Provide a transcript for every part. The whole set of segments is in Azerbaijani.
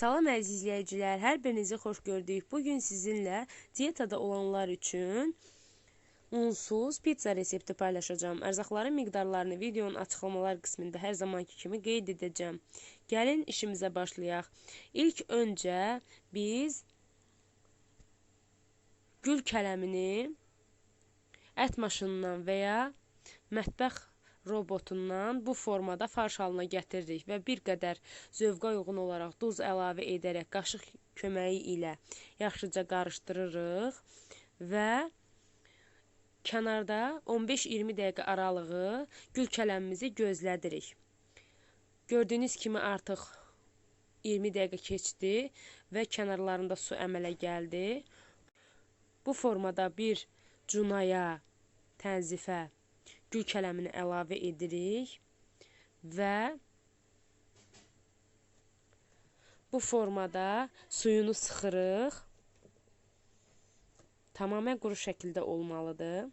Salam əziz izləyicilər, hər birinizi xoş gördük. Bu gün sizinlə dietada olanlar üçün unsuz pizza resepti paylaşacağım. Ərzaqların miqdarlarını videonun açıqlamalar qismində hər zamanki kimi qeyd edəcəm. Gəlin işimizə başlayaq. İlk öncə biz gül kələmini ət maşınından və ya mətbəx robotundan bu formada farş halına gətiririk və bir qədər zövqa uyğun olaraq duz əlavə edərək qaşıq köməyi ilə yaxşıca qarışdırırıq və kənarda 15-20 dəqiqə aralığı gül kələmimizi gözlədirik. Gördüyünüz kimi artıq 20 dəqiqə keçdi və kənarlarında su əmələ gəldi. Bu formada bir cunaya, tənzifə gül kələmini əlavə edirik və bu formada suyunu sıxırıq. Tamamilə quru şəkildə olmalıdır.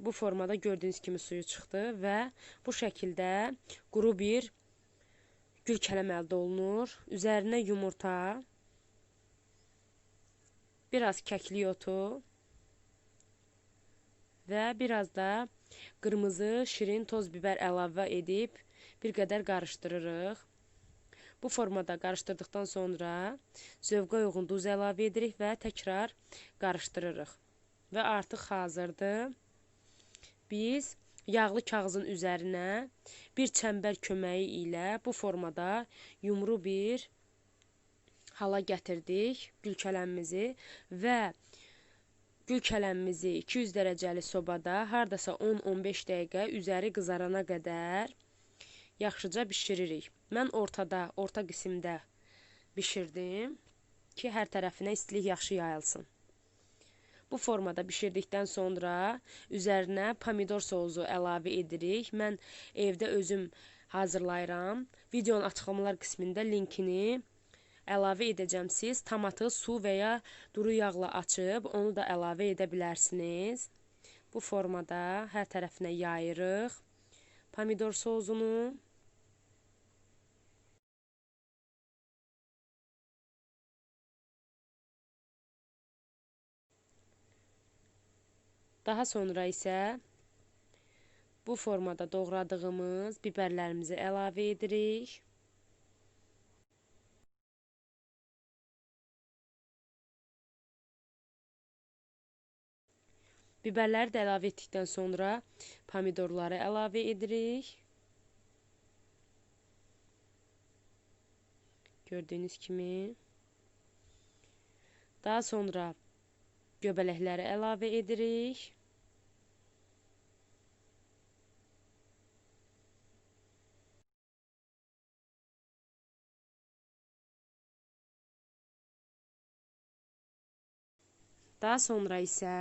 Bu formada gördüyünüz kimi suyu çıxdı və bu şəkildə quru bir gül kələm əldə olunur. Üzərinə yumurta, biraz kəklik otu və biraz da qırmızı şirin toz biber əlavə edib bir qədər qarışdırırıq. Bu formada qarışdırdıqdan sonra zövqə uyğun duz əlavə edirik və təkrar qarışdırırıq. Və artıq hazırdır. Biz yağlı kağızın üzərinə bir çəmbər köməyi ilə bu formada yumru bir hala gətirdik gül kələmimizi və gül kələmimizi 200 dərəcəli sobada hardasa 10-15 dəqiqə üzəri qızarana qədər yaxşıca bişiririk. Mən ortada, orta qismdə bişirdim ki, hər tərəfinə istilik yaxşı yayılsın. Bu formada bişirdikdən sonra üzərinə pomidor sousu əlavə edirik. Mən evdə özüm hazırlayıram. Videonun açıqlamalar qismində linkini əlavə edəcəm. Siz tomatı su və ya duru yağla açıb onu da əlavə edə bilərsiniz. Bu formada hər tərəfinə yayırıq pomidor sosunu. Daha sonra isə bu formada doğradığımız biberlərimizi əlavə edirik. Biberləri də əlavə etdikdən sonra pomidorları əlavə edirik. Gördüyünüz kimi. Daha sonra göbələkləri əlavə edirik. Daha sonra isə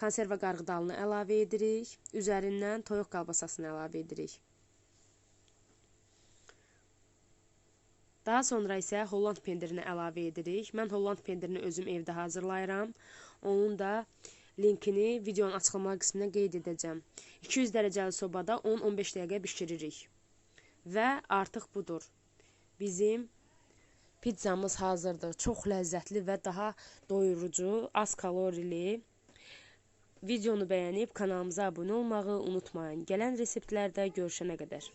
konserva qarğıdalını əlavə edirik. Üzərindən toyuq qalbasasını əlavə edirik. Daha sonra isə Holland pendirini əlavə edirik. Mən Holland pendirini özüm evdə hazırlayıram. Onun da linkini videonun açıqlama qismində qeyd edəcəm. 200 dərəcəli sobada 10-15 dəqiqə bişiririk. Və artıq budur. Bizim pizzamız hazırdır. Çox ləzzətli və daha doyurucu, az kalorili. Videonu bəyənib kanalımıza abunə olmağı unutmayın. Gələn reseptlərdə görüşənə qədər.